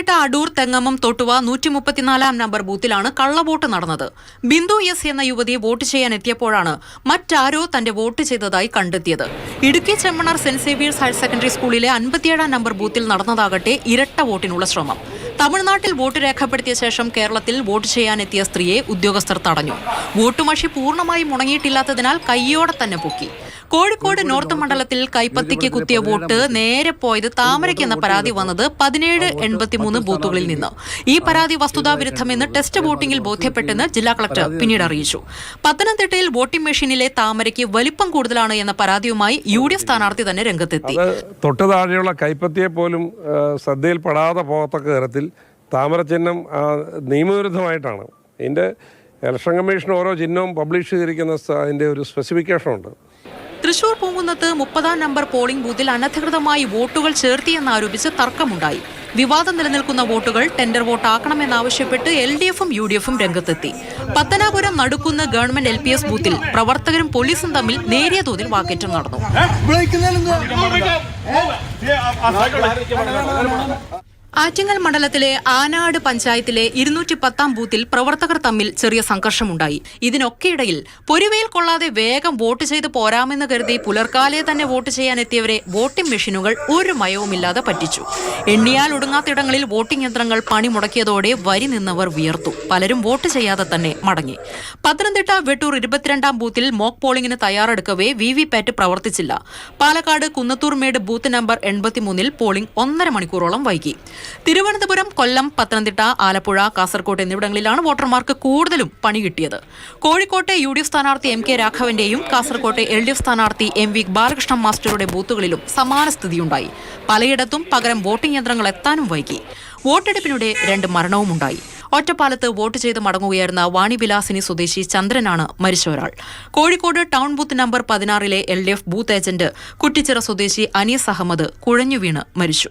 പത്തനംതിട്ട അടൂർ തെങ്ങമം തൊട്ടുവ നൂറ്റി മുപ്പത്തിനാലാം നമ്പർ ബൂത്തിലാണ് കള്ളവോട്ട് നടന്നത്. ബിന്ദു എസ് എന്ന യുവതി വോട്ട് ചെയ്യാൻ എത്തിയപ്പോഴാണ് മറ്റാരോ തന്റെ വോട്ട് ചെയ്തതായി കണ്ടെത്തിയത്. Idukki Chemmannar Saint Xavier's higher secondary സ്കൂളിലെ അൻപത്തിയേഴാം നമ്പർ ബൂത്തിൽ നടന്നതാകട്ടെ ഇരട്ട വോട്ടിനുള്ള ശ്രമം. തമിഴ്നാട്ടിൽ വോട്ട് രേഖപ്പെടുത്തിയ ശേഷം കേരളത്തിൽ വോട്ട് ചെയ്യാനെത്തിയ സ്ത്രീയെ ഉദ്യോഗസ്ഥർ തടഞ്ഞു. വോട്ടുമഷി പൂർണമായി മുടങ്ങിയിട്ടില്ലാത്തതിനാൽ കയ്യോടെ തന്നെ പൊക്കി. കോഴിക്കോട് നോർത്ത് മണ്ഡലത്തിൽ കൈപ്പത്തിക്ക് കുത്തിയ വോട്ട് നേരെ പോയത് താമരയ്ക്ക് എന്ന പരാതി വന്നത് പതിനേഴ് എൺപത്തിമൂന്ന് ബൂത്തുകളിൽ നിന്ന്. ഈ പരാതി വസ്തുതാവിരുദ്ധമെന്ന് ടെസ്റ്റ് വോട്ടിംഗിൽ ബോധ്യപ്പെട്ടെന്ന് ജില്ലാ കളക്ടർ പിന്നീട് അറിയിച്ചു. പത്തനംതിട്ടയിൽ വോട്ടിംഗ് മെഷീനിലെ താമരയ്ക്ക് വലിപ്പം കൂടുതലാണ് എന്ന പരാതിയുമായി യു ഡി എഫ് സ്ഥാനാർത്ഥി തന്നെ രംഗത്തെത്തി. തൊട്ടു താഴെയുള്ള കൈപ്പത്തിയെ പോലും ശ്രദ്ധയിൽപ്പെടാതെ പോകത്തക്ക തരത്തിൽ താമരചിഹ്നം ചിഹ്നം നിയമവിരുദ്ധമായിട്ടാണ്. ഇതിന്റെ ഇലക്ഷൻ കമ്മീഷൻ ഓരോ ചിഹ്നവും പബ്ലിഷ് ചെയ്തിരിക്കുന്ന അതിന്റെ ഒരു സ്പെസിഫിക്കേഷൻ ഉണ്ട് തൃശൂർ പൂങ്കുന്നത്ത് മുപ്പതാം നമ്പർ പോളിംഗ് ബൂത്തിൽ അനധികൃതമായി വോട്ടുകൾ ചേർത്തിയെന്നാരോപിച്ച് തർക്കമുണ്ടായി വിവാദം നിലനിൽക്കുന്ന വോട്ടുകൾ ടെൻഡർ വോട്ടാക്കണമെന്നാവശ്യപ്പെട്ട് എൽ ഡി എഫും യു ഡി എഫും രംഗത്തെത്തി പത്തനാപുരം നടുക്കുന്ന ഗവൺമെന്റ് എൽ പി എസ് ബൂത്തിൽ പ്രവർത്തകരും പോലീസും തമ്മിൽ നേരിയ തോതിൽ വാക്കേറ്റം നടന്നു ആറ്റിങ്ങൽ മണ്ഡലത്തിലെ ആനാട് പഞ്ചായത്തിലെ ഇരുന്നൂറ്റി പത്താം ബൂത്തിൽ പ്രവർത്തകർ തമ്മിൽ ചെറിയ സംഘർഷമുണ്ടായി. ഇതിനൊക്കെയിടയിൽ പൊരുവയിൽ കൊള്ളാതെ വേഗം വോട്ട് ചെയ്ത് പോരാമെന്ന് കരുതി പുലർക്കാലെ തന്നെ വോട്ട് ചെയ്യാനെത്തിയവരെ വോട്ടിംഗ് മെഷീനുകൾ ഒരു മയവുമില്ലാതെ പറ്റിച്ചു. എണ്ണിയാൽ ഒടുങ്ങാത്തിടങ്ങളിൽ വോട്ടിംഗ് യന്ത്രങ്ങൾ പണി മുടക്കിയതോടെ വരി നിന്നവർ വിയർത്തു. പലരും വോട്ട് ചെയ്യാതെ തന്നെ മടങ്ങി. പത്തനംതിട്ട വെട്ടൂർ ഇരുപത്തിരണ്ടാം ബൂത്തിൽ മോക്ക് പോളിംഗിന് തയ്യാറെടുക്കവേ വി വി പാറ്റ് പ്രവർത്തിച്ചില്ല. പാലക്കാട് കുന്നത്തൂർമേട് ബൂത്ത് നമ്പർ എൺപത്തിമൂന്നിൽ പോളിംഗ് ഒന്നര മണിക്കൂറോളം വൈകി. തിരുവനന്തപുരം കൊല്ലം പത്തനംതിട്ട ആലപ്പുഴ കാസർകോട് എന്നിവിടങ്ങളിലാണ് വോട്ടർമാർക്ക് കൂടുതലും പണി കിട്ടിയത്. കോഴിക്കോട്ടെ യു ഡി എഫ് സ്ഥാനാർത്ഥി എം കെ രാഘവന്റെയും കാസർകോട്ടെ എൽ ഡി എഫ് സ്ഥാനാർത്ഥി എം വി ബാലകൃഷ്ണൻ മാസ്റ്ററുടെ ബൂത്തുകളിലും സമാന സ്ഥിതിയുണ്ടായി. പലയിടത്തും പകരം വോട്ടിംഗ് യന്ത്രങ്ങൾ എത്താനും വൈകി. വോട്ടെടുപ്പിനിടെ രണ്ട് മരണവും ഉണ്ടായി ഒറ്റപ്പാലത്ത് വോട്ട് ചെയ്ത് മടങ്ങുകയായിരുന്ന വാണിവിലാസിനി സ്വദേശി ചന്ദ്രനാണ് മരിച്ച ഒരാൾ. കോഴിക്കോട് ടൗൺ ബൂത്ത് നമ്പർ പതിനാറിലെ L D F booth agent Kuttichira സ്വദേശി അനീസ് അഹമ്മദ് കുഴഞ്ഞു വീണ് മരിച്ചു.